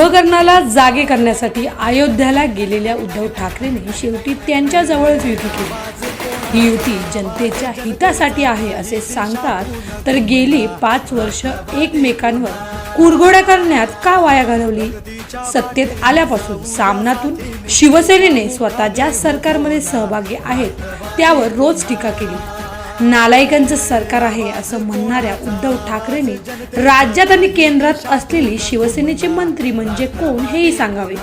कुंभकर्णाला जागे करण्यासाठी अयोध्याला गेलेल्या उद्धव ठाकरेने शेवटी त्यांच्याजवळच युती केली. ही युती जनतेच्या हितासाठी आहे असे सांगतात तर गेली पाच वर्ष एकमेकांवर कुरघोड्या करण्यात का वाया घालवली? सत्तेत आल्यापासून सामनातून शिवसेनेने स्वतः ज्या सरकारमध्ये सहभागी आहेत त्यावर रोज टीका केली. नालायकांचं सरकार आहे असं म्हणणाऱ्या उद्धव ठाकरेंनी राज्यात आणि केंद्रात असलेली शिवसेनेचे मंत्री म्हणजे कोण हेही सांगावे.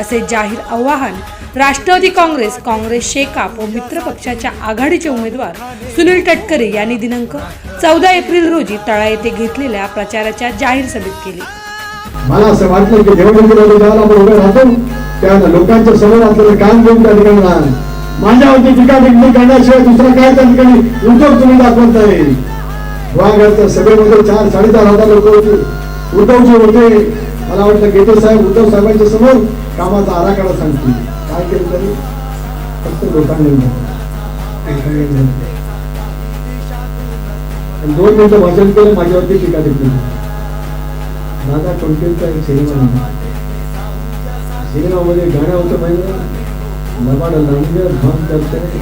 असे जाहीर आवाहन राष्ट्रवादी काँग्रेस काँग्रेस शेकाप व मित्र पक्षाच्या आघाडीचे उमेदवार सुनील तटकरे यांनी दिनांक चौदा एप्रिल रोजी तळा येथे घेतलेल्या प्रचाराच्या जाहीर सभेत केले. मला असं वाटलं की आपण उभे राहतो. त्या लोकांच्या समोर आपल्याला काम घेऊन त्या ठिकाणी माझ्या माझ्यावरती टीका टिकणी करण्याशिवाय दुसरं काय त्या ठिकाणी उद्योग तुम्ही दाखवत नाही गुहागरच्या सभेमध्ये चार साडेचार हजार लोक होते. उद्धवजी होते. मला वाटतं गेटे साहेब उद्धव साहेबांच्या समोर कामाचा आराखडा सांगतील. काय केलं तरी? फक्त लोकांनी दोन मिनिटं भाषण केलं माझ्यावरती टीका टिप्पणी दादा कोणतेचा एक सिनेमा सिनेमामध्ये गाणं होतं माहिती लबाड लंगर भंग करते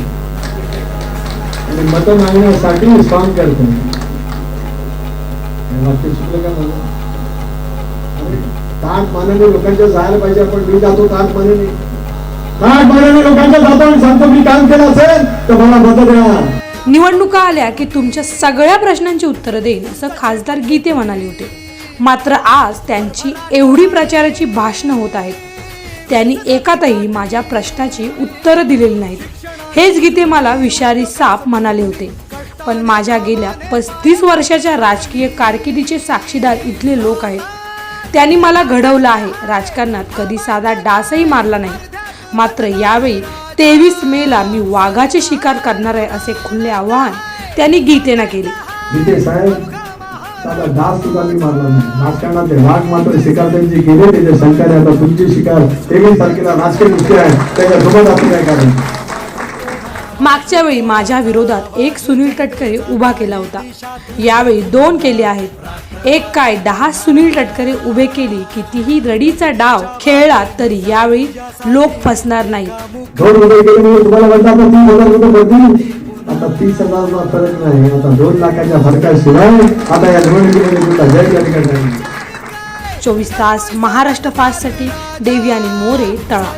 आणि मत मागण्यासाठी सॉंग करते वाक्य चुकलं का मला ताट मानाने लोकांच्या जायला पाहिजे आपण मी जातो ताट मानाने. ताट मानाने लोकांच्या जातो आणि सांगतो मी काम केलं असेल तर मला मत द्या निवडणुका आल्या की तुमच्या सगळ्या प्रश्नांची उत्तरं देईन असं खासदार गीते म्हणाले होते. मात्र आज त्यांची एवढी प्रचाराची भाषणं होत आहेत. त्यांनी एकातही माझ्या प्रश्नाची उत्तरं दिलेली नाहीत. हेच गीते मला विषारी साप म्हणाले होते. पण माझ्या गेल्या पस्तीस वर्षाच्या राजकीय कारकिर्दीचे साक्षीदार इथले लोक आहेत. त्यांनी मला घडवलं आहे. राजकारणात कधी साधा डासही मारला नाही. मात्र यावेळी तेवीस मेला मी वाघाचे शिकार करणार आहे असे खुले आवाहन त्यांनी गीतेना केले. सुद्धा मी मारला नाही. राजकारणाचे वाघ मात्र शिकार त्यांची गेले त्याचे आता तुमची शिकार तारखेला आहे त्याच्यासोबत आपण काय करायचं? मागच्या वेळी माझ्या विरोधात एक सुनील तटकरे उभा केला होता. यावेळी दोन केले आहेत. एक काय दहा सुनील तटकरे उभे केली कितीही रडीचा डाव खेळला तरी यावेळी लोक फसणार नाहीत. आता तीस हजार फरक नाही. आता दोन लाखाच्या फरकाशिवाय आता या निवडणुकीमध्ये तुमचा जय या ठिकाणी. चोवीस तास महाराष्ट्र फास्टसाठी देवी आणि मोरे तळा.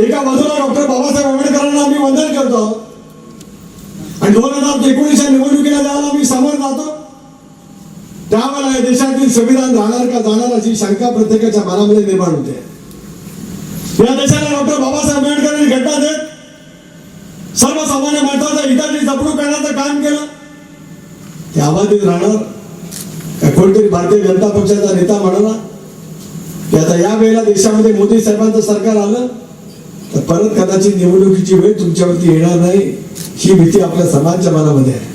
एका बाजूला डॉक्टर बाबासाहेब आंबेडकरांना आम्ही वंदन करतो. आणि दोन हजार एकोणीसच्या निवडणुकीला ज्यावेळेला आम्ही समोर जातो त्यावेळेला या देशातील संविधान राहणार का जाणार अशी शंका प्रत्येकाच्या मनामध्ये निर्माण होते. या देशाला डॉक्टर बाबासाहेब आंबेडकरांनी घटना देत सर्वसामान्य हिताची जपणूक करण्याचं काम केलं. ते अबाधित राहणार. का कोणतरी भारतीय जनता पक्षाचा नेता म्हणाला की आता या वेळेला देशामध्ये मोदी साहेबांचं सरकार आलं तर परत कदाचित निवडणुकीची वेळ तुमच्यावरती येणार नाही. ही भीती आपल्या समाजच्या मनामध्ये आहे.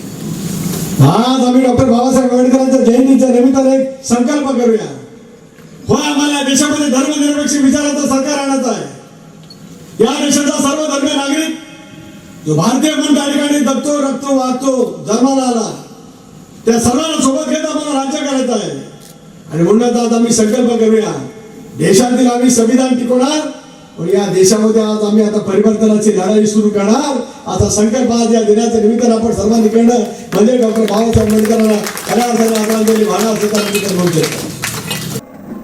आज आम्ही डॉक्टर बाबासाहेब आंबेडकरांच्या जयंतीच्या निमित्ताने एक संकल्प करूया. हो आम्हाला या देशामध्ये धर्मनिरपेक्ष विचाराचं सरकार आणायचं आहे. या देशाचा सर्व धर्मीय नागरिक जो भारतीय म्हणून त्या ठिकाणी जगतो रक्तो वागतो जन्माला आला त्या सर्वांना सोबत घेत आम्हाला राज्य करायचं आहे आणि म्हणूनच आज आम्ही संकल्प करूया. देशातील आम्ही संविधान टिकवणार पण या देशामध्ये आज आम्ही आता परिवर्तनाची लढाई सुरू करणार. असा संकल्प आज या दिनाच्या निमित्तानं आपण सर्वांनी करणं. म्हणजे डॉक्टर बाबासाहेब आंबेडकरांना खऱ्या अर्थाने आदरांजली वाहणार असं त्या निमित्तानं म्हणू शकतो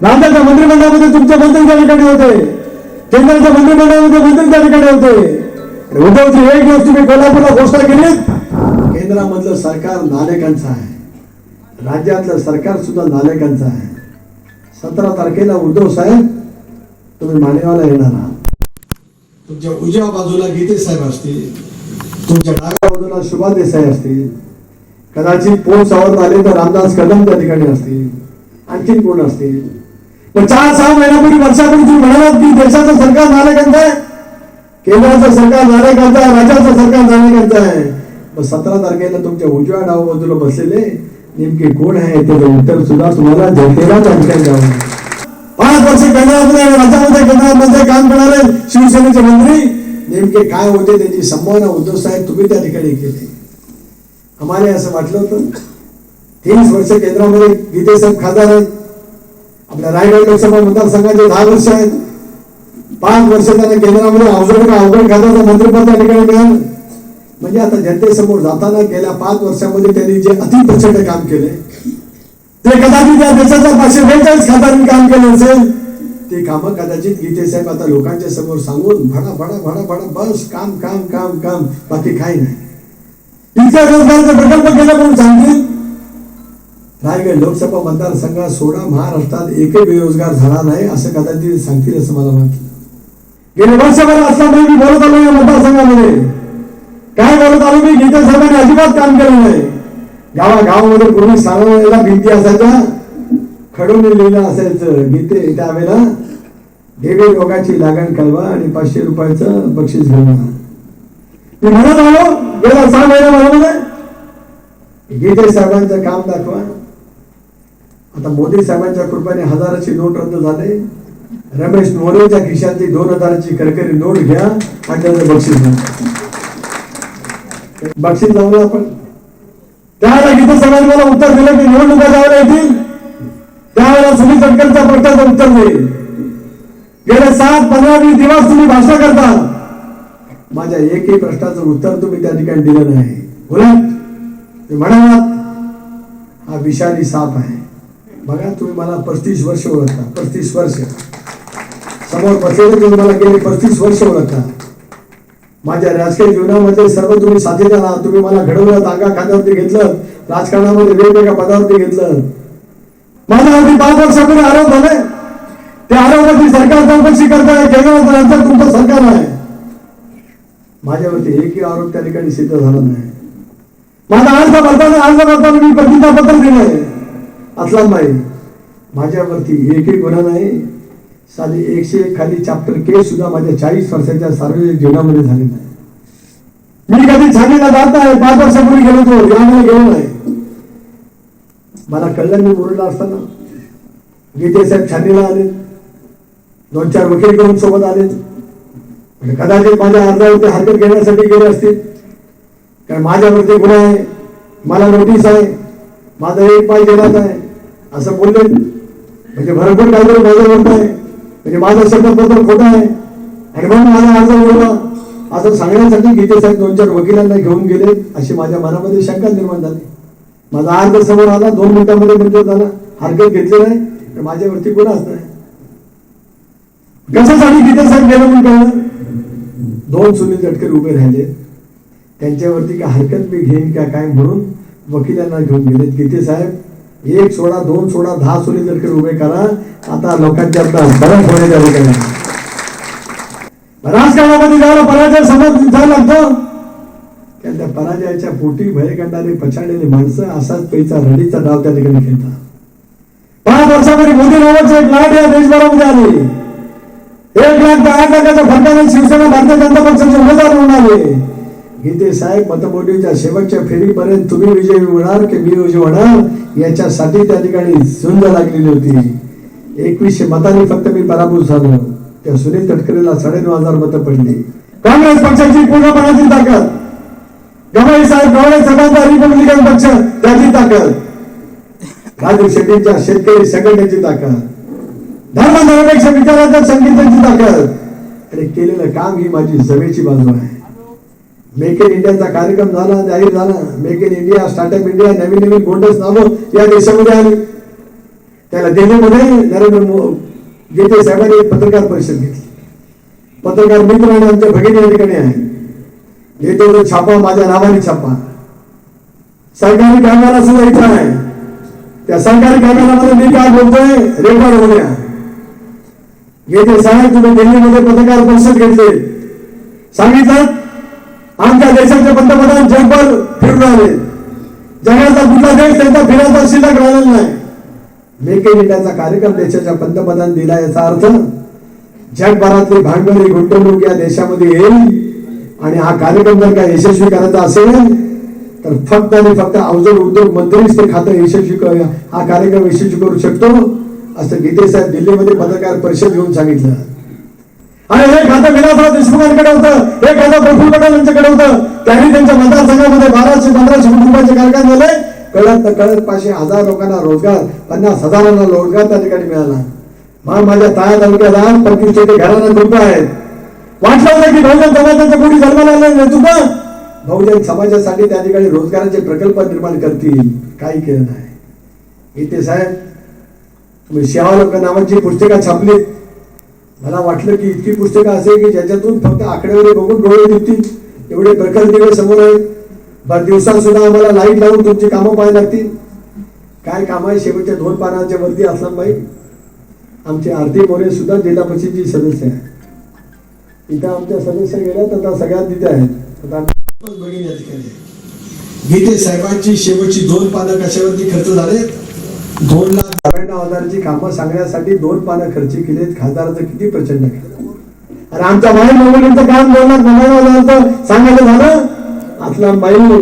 राज्याच्या मंत्रिमंडळामध्ये तुमचे मंत्री त्या ठिकाणी होते. केंद्राच्या मंत्रिमंडळामध्ये मंत्री त्या ठिकाणी होते. आणि उद्धवची एक दिवस तुम्ही कोल्हापूरला घोषणा केली केंद्रामधलं सरकार नालेकांचं आहे. राज्यातलं सरकार सुद्धा नालेकांचं आहे. सतरा तारखेला उद्धव साहेब तुम्ही मालेगावला येणार आहात. तुमच्या उजव्या बाजूला गीते साहेब असतील तुमच्या डाव्या बाजूला शुभा देसाई असतील कदाचित पोट सावध आले तर रामदास कदम त्या ठिकाणी असतील आणखीन कोण असतील? पण चार सहा महिन्यापूर्वी वर्षापूर्वी तुम्ही म्हणालात की देशाचं सरकार नालेकांचं आहे. केंद्राचं सरकार नालेकांचं आहे राज्याचं सरकार नालेकांचं आहे. मग सतरा तारखेला तुमच्या उजव्या डाव बाजूला बसलेले नेमके कोण आहे त्याचं उत्तर सुद्धा तुम्हाला जनतेला त्या द्यावं पाच वर्ष केंद्रामध्ये आणि राज्यामध्ये केंद्रामध्ये काम करणारे शिवसेनेचे मंत्री नेमके काय होते त्याची संभावना उद्धव साहेब तुम्ही त्या ठिकाणी केले. आम्हाला असं वाटलं होतं. तीस वर्ष केंद्रामध्ये गीते साहेब खासदार आहेत. आपल्या रायगड लोकसभा मतदारसंघाचे दहा वर्ष आहेत. पाच वर्ष त्यांना केंद्रामध्ये अवघड अवघड खात्याचं मंत्रिपद त्या ठिकाणी मिळालं म्हणजे आता जनतेसमोर जाताना गेल्या पाच वर्षामध्ये त्यांनी जे अतिप्रचंड काम केले ते कदाचित या देशाच्या पाचशे बेचाळीस खात्यांनी काम केलं असेल. ते कामं कदाचित गीते साहेब आता लोकांच्या समोर सांगून भडा भडा भडा भडा बस काम काम काम काम बाकी काही नाही. इतक्या रोजगाराचे प्रकल्प केला म्हणून सांगतील. रायगड लोकसभा मतदारसंघात सोडा महाराष्ट्रात एकही बेरोजगार झाला नाही असं कदाचित सांगतील असं मला वाटलं गेले वर्षभर असताना मी बोलत आलो या मतदारसंघामध्ये. काय बोलत आलो मी? गीते साहेबांनी अजिबात काम केलं नाही. गावा गावामध्ये पूर्वी सांगण्याला भिंती असायच्या खडून लिहिलं असायचं गीते त्यावेळेला. देवी रोगाची लागण कळवा आणि पाचशे रुपयाचं बक्षीस घेऊन मी म्हणत आलो गेला सहा महिना महिन्यामध्ये गीते साहेबांचं काम दाखवा. आता मोदी साहेबांच्या कृपेने हजाराची नोट रद्द झाले. रमेश मोरेच्या खिशातली दोन हजाराची करकरी नोट घ्या आणि त्याचं बक्षीस घ्या. बक्षीस लावलं आपण. त्यावेळेला गीते साहेबांनी मला उत्तर दिलं की निवडणुका ज्यावेळेला येतील. त्यावेळेला सुनील तटकरच्या प्रश्नाचं उत्तर देईल गेले सात पंधरा वीस दिवस तुम्ही भाषा करता. माझ्या एकही प्रश्नाचं उत्तर तुम्ही त्या ठिकाणी दिलं नाही. उलट तुम्ही म्हणालात हा विषारी साप आहे. बघा तुम्ही मला पस्तीस वर्ष ओळखता पस्तीस वर्ष. समोर बसलेले तुम्ही मला गेले पस्तीस वर्ष ओळखता. माझ्या राजकीय जीवनामध्ये सर्व तुम्ही साथीदार आहात तुम्ही मला घडवलं तांगा खात्यावरती घेतलं राजकारणामध्ये वेगवेगळ्या पदावरती घेतलं. माझ्यावरती पाच वर्षापूर्वी आरोप झाले. ते आरोपाची सरकार चौकशी करताय केंद्रात राज्यात तुमचं सरकार आहे. माझ्यावरती एकही आरोप त्या ठिकाणी सिद्ध झाला नाही. माझा अर्ज भरताना अर्ज भरताना मी प्रतिज्ञापत्र दिलंय. असला नाही. माझ्यावरती एकही गुन्हा नाही. साधी एकशे एक खाली चॅप्टर केस सुद्धा माझ्या चाळीस वर्षाच्या सार्वजनिक जीवनामध्ये झाले नाही. मी कधी छाननीला जात नाही पाच वर्षापूर्वी गेलो होतो यामध्ये गेलो नाही. मला कल्याण मी बोलला असताना. गीते साहेब छानीला आले. दोन चार वकील घेऊन सोबत आले. म्हणजे कदाचित माझ्या अर्जावरती हरकत घेण्यासाठी गेले असतील. कारण माझ्यावरती गुन्हा आहे. मला नोटीस आहे. माझा एक पाय गेलाच आहे. असं बोलले. म्हणजे भरपूर काहीतरी माझ्यावरती आहे. म्हणजे माझं शब्दपत्र खोटं आहे. आणि म्हणून माझा अर्ज बोलला असं सांगण्यासाठी गीते साहेब दोन चार वकिलांना घेऊन गेले. अशी माझ्या मनामध्ये शंका निर्माण झाली. माझा अर्ज समोर आला. दोन मिनिटांमध्ये मंजूर झाला. हरकत घेतली नाही. तर माझ्यावरती गुन्हाच नाही कशासाठी गीते साहेब गेलं म्हणून कळलं? दोन सुनील तटकरे उभे राहिले. त्यांच्यावरती काय हरकत मी घेईन का काय म्हणून वकिलांना घेऊन गेले. गीते साहेब. एक सोडा दोन सोडा दहा सुनील तटकरे उभे करा. आता लोकांच्या आता बरं होण्याच्या ठिकाणी राजकारणामध्ये ज्याला पराजय समज जायला लागतो कारण त्या पराजयाच्या पोटी भय काढणारी पछाडलेली माणसं असाच पैसा रडीचा डाव त्या ठिकाणी खेळतात. पाच वर्षामध्ये मोदी नावाचं एक लाट या देशभरामध्ये आली. एक लाख दहा लाखाच्या फरकाने शिवसेना भारतीय जनता पक्षाचे उमेदवार म्हणून आले. गीते साहेब मतमोडीच्या शेवटच्या फेरीपर्यंत तुम्ही विजयी होणार की मी विजय होणार याच्यासाठी त्या ठिकाणी झुंज लागलेली होती. एकवीसशे मतांनी फक्त मी पराभूत झालो. त्या सुनील तटकरेला साडेनऊ हजार मतं पडली. काँग्रेस पक्षाची पूर्णपणाची ताकद. गवाई साहेब गवाई सभाचा रिपब्लिकन पक्ष त्याची ताकद. राजू शेट्टींच्या शेतकरी संघटनेची ताकद. धर्मनिरपेक्ष विचाराच्या संगीताची ताकद. आणि केलेलं काम ही माझी जमेची बाजू आहे. मेक इन इंडियाचा कार्यक्रम झाला जाहीर झाला. Make in India startup India नवीन नवीन बोटस नावं या देशामध्ये आली. त्याला दिल्लीमध्ये नरेंद्र मोदी साहेबांनी पत्रकार परिषद घेतली. पत्रकार मित्र आणि आमच्या भगिनी या ठिकाणी आहे येतो छापा माझ्या नावाने छापा. सरकारी कामाला सुद्धा इथं आहे. त्या सरकारी कॅमेरामध्ये मी काय बोलतोय रेकॉर्ड होऊ येते साहेब तुम्ही दिल्लीमध्ये पत्रकार परिषद घेतली. सांगितलं आमच्या देशाचे पंतप्रधान जगभर फिरून आले जगाचा कुठला देश त्यांचा फिरायचा शिल्लक राहिलेला नाही. मेक इन इंडियाचा कार्यक्रम देशाच्या पंतप्रधान दिला याचा अर्थ जगभरातली भांडवली गुंतवणूक या देशामध्ये येईल आणि हा कार्यक्रम जर का यशस्वी करायचा असेल तर फक्त आणि फक्त अवजड उद्योग मंत्रीच ते खातं यशस्वी हा कार्यक्रम यशस्वी करू शकतो असं गीते साहेब दिल्लीमध्ये पत्रकार परिषद घेऊन सांगितलं. आणि हे खातं विलासराव देशमुखांकडे होतं हे खातं प्रफुल्ल पटेल यांच्याकडे होतं त्यांनी त्यांच्या मतदारसंघामध्ये बाराशे पंधराशे कुटुंबाचे कार्यक्रम झाले. कळत न कळत पाचशे हजार लोकांना रोजगार पन्नास हजारांना रोजगार त्या ठिकाणी मिळाला. मग माझ्या ताया तालुक्याला पंचवीस टक्के घरांना कुटुंब आहेत. वाटलं होतं की बहुजन समाजाच्या कोणी जन्माला आलं नाही तुका बहुजन समाजासाठी त्या ठिकाणी रोजगाराचे प्रकल्प निर्माण करतील. काही केलं नाही. इथे साहेब तुम्ही लोक नावाची पुस्तकं छापलीत. मला वाटलं की इतकी पुस्तकं असेल की ज्याच्यातून फक्त आकडेवारी बघून डोळे दिसतील एवढे प्रखर दिवे समोर आहेत. बर दिवसात सुद्धा आम्हाला लाइट लावून तुमची कामं पाहायला लागतील. काय काम आहे? शेवटच्या दोन पानांच्या वरती असलाम भाई आमचे आरती मोरे सुद्धा जिल्हा परिषदेची सदस्य आहे इथं आमच्या सदस्य तर आता सगळ्यात तिथे आहेत. आता गीते साहेबांची शेवटची दोन पानं कशावरती खर्च झाले दोन लाख नव्याण्णव हजाराची कामं सांगण्यासाठी दोन पानं खर्च केलेत. खासदाराचं किती प्रचंड केलं? आणि आमच्या माई मोबाईलचं काम दोन लाख नव्याण्णव हजाराचं सांगायचं झालं? आपला माई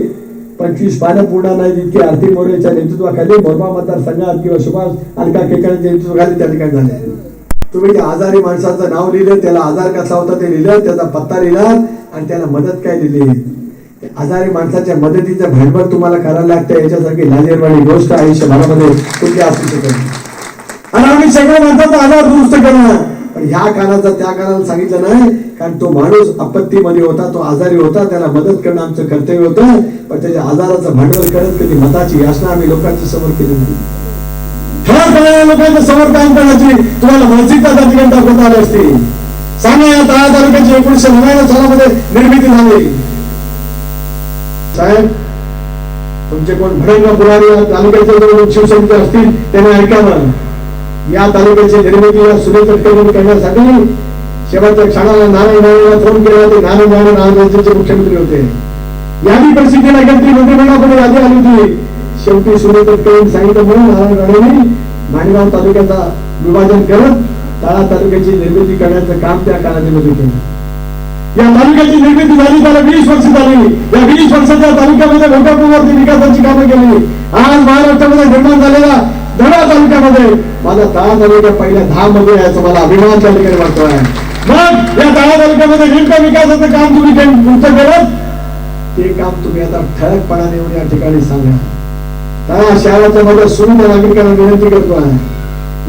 पंचवीस पानं पूर्ण नाही जितकी आरती मोरेच्या नेतृत्वाखाली मोरबा मतदारसंघात किंवा सुभाष अलका केकरांच्या नेतृत्वाखाली त्या ठिकाणी झाले? तुम्ही त्या आजारी माणसाचं नाव लिहिलं त्याला आजार कसा होता ते लिहिलं त्याचा पत्ता लिहिला आणि त्याला मदत काय दिली? आजारी माणसाच्या मदतीचं भांडवल तुम्हाला करायला लागतं याच्यासारखी लाजेरवाणी गोष्ट आयुष्यभरामध्ये कुठली असू शकत नाही. आणि आम्ही सगळ्या माणसाचा आजार दुरुस्त करणार. पण ह्या कानाचा त्या कानाला सांगितलं नाही कारण तो माणूस आपत्तीमध्ये होता तो आजारी होता त्याला मदत करणं आमचं कर्तव्य होतं पण त्याच्या आजाराचं भांडवल करत कधी मताची याचना आम्ही लोकांच्या समोर केली नाही. लोकांच्या समोर काम करण्याची तुम्हाला मानसिकता त्या दाखवता आली असती. सांगा या तळा तालुक्याची एकोणीशे नव्याण्णव सालामध्ये निर्मिती झाली. साहेब तुमचे कोण भडंग पुरारी या तालुक्याचे जे शिवसैनिक असतील त्यांनी ऐकावं या तालुक्याची निर्मिती या सुनील करण्यासाठी शेवटच्या क्षणाला नारायण नारायणला फोन केला होते नारायण नारायण राज्याचे मुख्यमंत्री होते. यादी परिस्थितीला गेली मंत्रिमंडळाकडे यादी आली होती. शेवटी सुनील तटकरेंनी सांगितलं म्हणून नारायण राणेंनी माणगाव तालुक्याचा विभाजन करत तळा तालुक्याची निर्मिती करण्याचं काम त्या कालावधीमध्ये केलं या तालुक्याची निर्मिती झाली त्याला वीस वर्ष झाली. या वीस वर्षाच्या तालुक्यामध्ये मोठ्या प्रमाणावरती विकासाची कामं केली. आज महाराष्ट्रामध्ये निर्माण झालेला धडा तालुक्यामध्ये. माझा दहा तालुक्या पहिल्या दहा मध्ये याचा मला अभिमान त्या ठिकाणी वाटतो आहे. मग या दहा तालुक्यामध्ये नेमकं विकासाचं काम तुम्ही केलं- तुमचं केलं? ते काम तुम्ही आता ठळकपणाने येऊन या ठिकाणी सांगा. त्या शहराच्या मध्ये सुंदर नागरिकांना विनंती करतो आहे.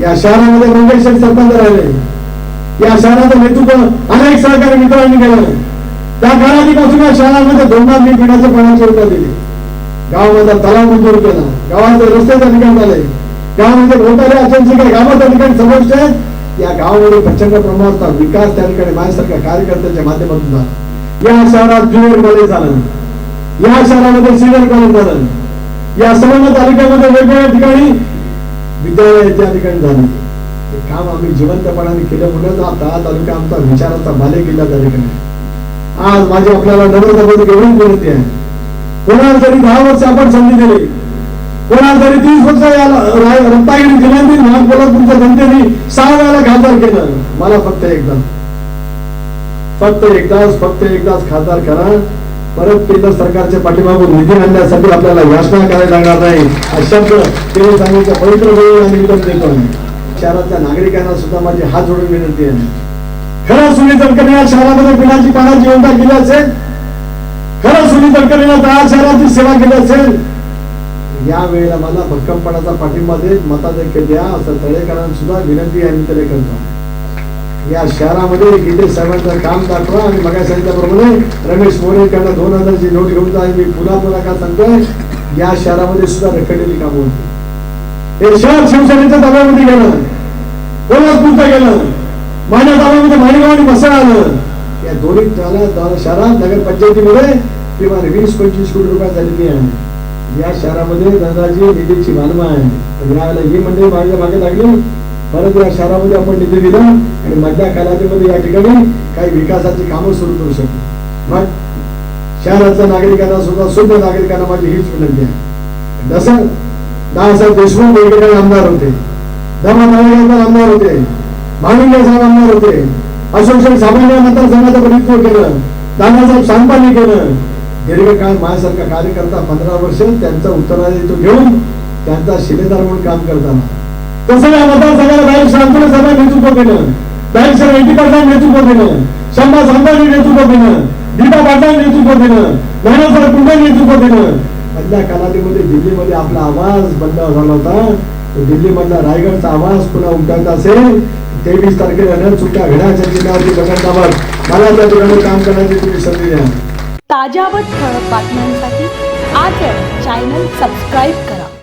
या शहरामध्ये मंगेश सरपंच राहिले. या शहराचं नेतृत्व अनेक सहकारी मित्रांनी केलं. त्या काळापासून या शहरामध्ये दोनदा मी पिण्याच्या पाण्याची रुपये दिली. गावामध्ये तलाव मंजूर केला. गावाचे रस्ते निकाल झाले गावामध्ये मोठाले असेल काही गावाच्या ठिकाणी समोरचे आहेत या गावामध्ये प्रचंड प्रमाणात विकास त्या ठिकाणी माझ्यासारख्या कार्यकर्त्यांच्या माध्यमातून झाला. या शहरात ज्युनियर कॉलेज झालं. या शहरामध्ये सिनियर कॉलेज झालं. या सर्व तालुक्यामध्ये वेगवेगळ्या ठिकाणी विद्यालय त्या ठिकाणी झाली. काम आम्ही जिवंतपणाने केलं म्हणून आता तालुका आमचा विचाराचा बाले किल्ला त्या ठिकाणी. आज माझी आपल्याला डबल डबल एवढी विनंती आहे. कोणाला जरी दहा वर्ष आपण संधी दिली कोणाला जरी तीस वर्ष याला रा- रत्नागिरी जिल्ह्यातील महाकोल्हापूरच्या जनतेने सहा वेळाला खासदार केलं. मला फक्त एकदा. फक्त एकदाच फक्त एकदाच खासदार करा. परत केंद्र सरकारच्या पाठीमागून निधी आणण्यासाठी आपल्याला याचना करायला लागणार नाही. हा शब्द केंद्र सांगितलं पवित्र वेळी आणि विधान देतो शहरातल्या नागरिकांना सुद्धा माझी हात जोडून विनंती आहे. खरं सुनील तडकरे या शहरामध्ये पिण्याची पाण्याची योजना केली असेल खरं सुनील तडकरेनं दहा शहराची सेवा केली असेल या वेळेला मला भक्कमपणाचा पाठिंबा देत मताधिक्य द्या असं तळेकरांना सुद्धा विनंती आहे मी तरी करतो. या शहरामध्ये गीते साहेबांचं काम दाखवा आणि मग सांगितल्याप्रमाणे रमेश मोरेकरांना दोन हजारची नोट घेऊन जा मी पुन्हा पुन्हा का सांगतोय या शहरामध्ये सुद्धा रखडलेली कामं होती. हे शहर शिवसेनेच्या ताब्यामध्ये गेलं. कोल्हापूरचं गेलं. माझ्या ताब्यामध्ये माणगाव आणि मसाळ आलं या दोन्ही त्याला शहरात नगरपंचायतीमध्ये किमान वीस पंचवीस कोटी रुपये झालेली आहे. या शहरामध्ये दादाजी निधीची मालमा आहे. पण यावेळेला ही मंडळी माझ्या मागे लागली. परत या शहरामध्ये आपण निधी दिला आणि मधल्या कालावधीमध्ये या ठिकाणी काही विकासाची कामं सुरू करू शकतो. मग शहरातल्या नागरिकांना सुद्धा शुद्ध नागरिकांना माझी हीच विनंती आहे. जसं दादासाहेब देशमुख वेगवेगळे आमदार होते धर्मा आमदार होते. भाविंगे साहेब आमदार होते. अशोक शेख सामान्य मतदारसंघाचं प्रतिनिधित्व केलं. दादासाहेब सांगपाणी केलं. दीर्घकाळ माझ्यासारखा कार्यकर्ता पंधरा वर्ष त्यांचा उत्तराधित्व घेऊन त्यांचा शिलेदार म्हणून काम करताना. तसं या मतदारसंघाला दाईक शांतुल सभा नेतृत्व केलं दाईक सर एटी पर्सेंट नेतृत्व केलं शंभा सांबानी नेतृत्व केलं दीपा पाटलांनी नेतृत्व केलं नानासाहेब कुंडे नेतृत्व केलं मधल्या कालावधीमध्ये दिल्लीमध्ये आपला आवाज बंद झाला होता. दिल्लीमधला रायगडचा आवाज पुन्हा उमटायचा असेल. तेवीस तारखेला न चुका घड्याच्या चिन्हावरती बटन मला त्या ठिकाणी काम करण्याची तुम्ही संधी द्या. ताज्या व ठळक बातम्यांसाठी आज चॅनल सबस्क्राईब